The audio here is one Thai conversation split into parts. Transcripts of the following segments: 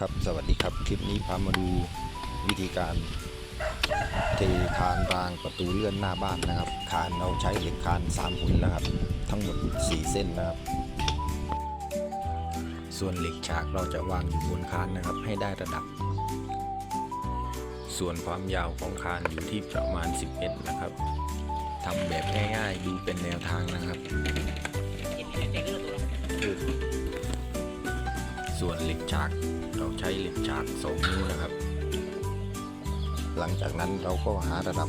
ครับสวัสดีครับคลิปนี้พามาดูวิธีการเทคานรางประตูเลื่อนหน้าบ้านนะครับ คานเราใช้เหล็กคาน3หุ่นนะครับ ทั้งหมด 4 เส้นนะครับ ส่วนเหล็กฉากเราจะวางอยู่บนคานนะครับ ให้ได้ระดับ ส่วนความยาวของคานอยู่ที่ประมาณ11นะครับทำแบบง่ายๆดูเป็นแนวทางนะครับส่วนเหล็กฉาก เราใช้เหล็กฉากสองนิ้วนะครับ หลังจากนั้นเราก็หาระดับ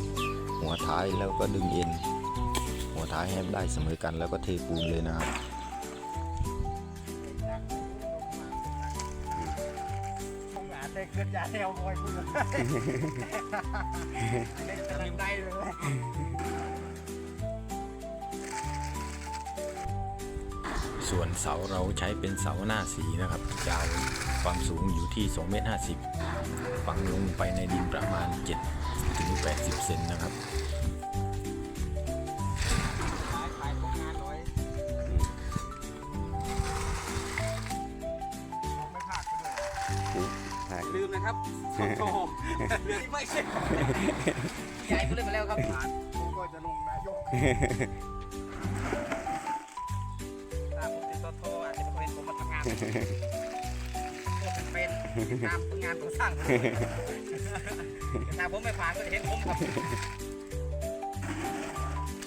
หัวท้ายแล้วก็ดึงเอ็นหัวท้ายให้ได้เสมอกันแล้วก็เทปูนเลยนะครับ không ngã đây cơn giá theo ngồi vui rồi đây là làm tay rồi ส่วนเสาเราใช้เป็นเสาหน้าสีนะครับยาวความสูงอยู่ที่2เมตร50ฝังลงไปในดินประมาณ7ถึง80 เซนนะครับ phải phải có ngàn rồi không mấy phạt cái rồi ลืมนะครับโอ้โหเรื่องที่ไม่ใช่ใหญ่ก็เลยมาแล้วครับผ่านผมก็จะลงนายก เป็นงานงานก่อสร้างถ้าผมไม่ผ่านก็เห็นผมครับ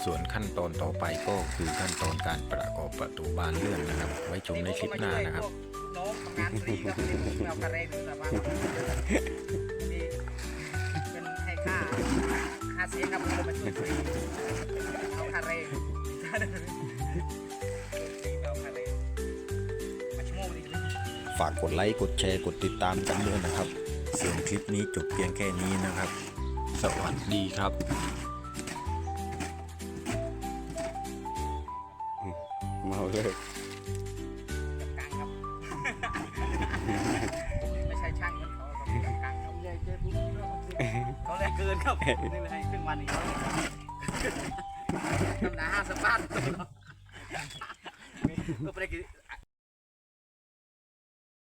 ส่วนขั้นตอนต่อไปก็คือขั้นตอนการประกอบประตูบานเลื่อนนะครับ ไว้ชมในคลิปหน้านะครับ น้องทำงานฟรีครับเอาคาเร่ดูแต่ว่า ฝากกดไลค์ กดแชร์ กดติดตามกันด้วยนะครับ ส่วนคลิปนี้จบเพียงแค่นี้นะครับ สวัสดีครับเมาเลยกับกลางครับไม่ใช่ช่างเหมือนเขาครับกับกลางครับใหญ่เจ๊ปุ๊บเขาแรงเกินครับนี่เลยให้ครึ่งวันนี้ทำหนาห้าสปาร์ตก็ไปได้กี่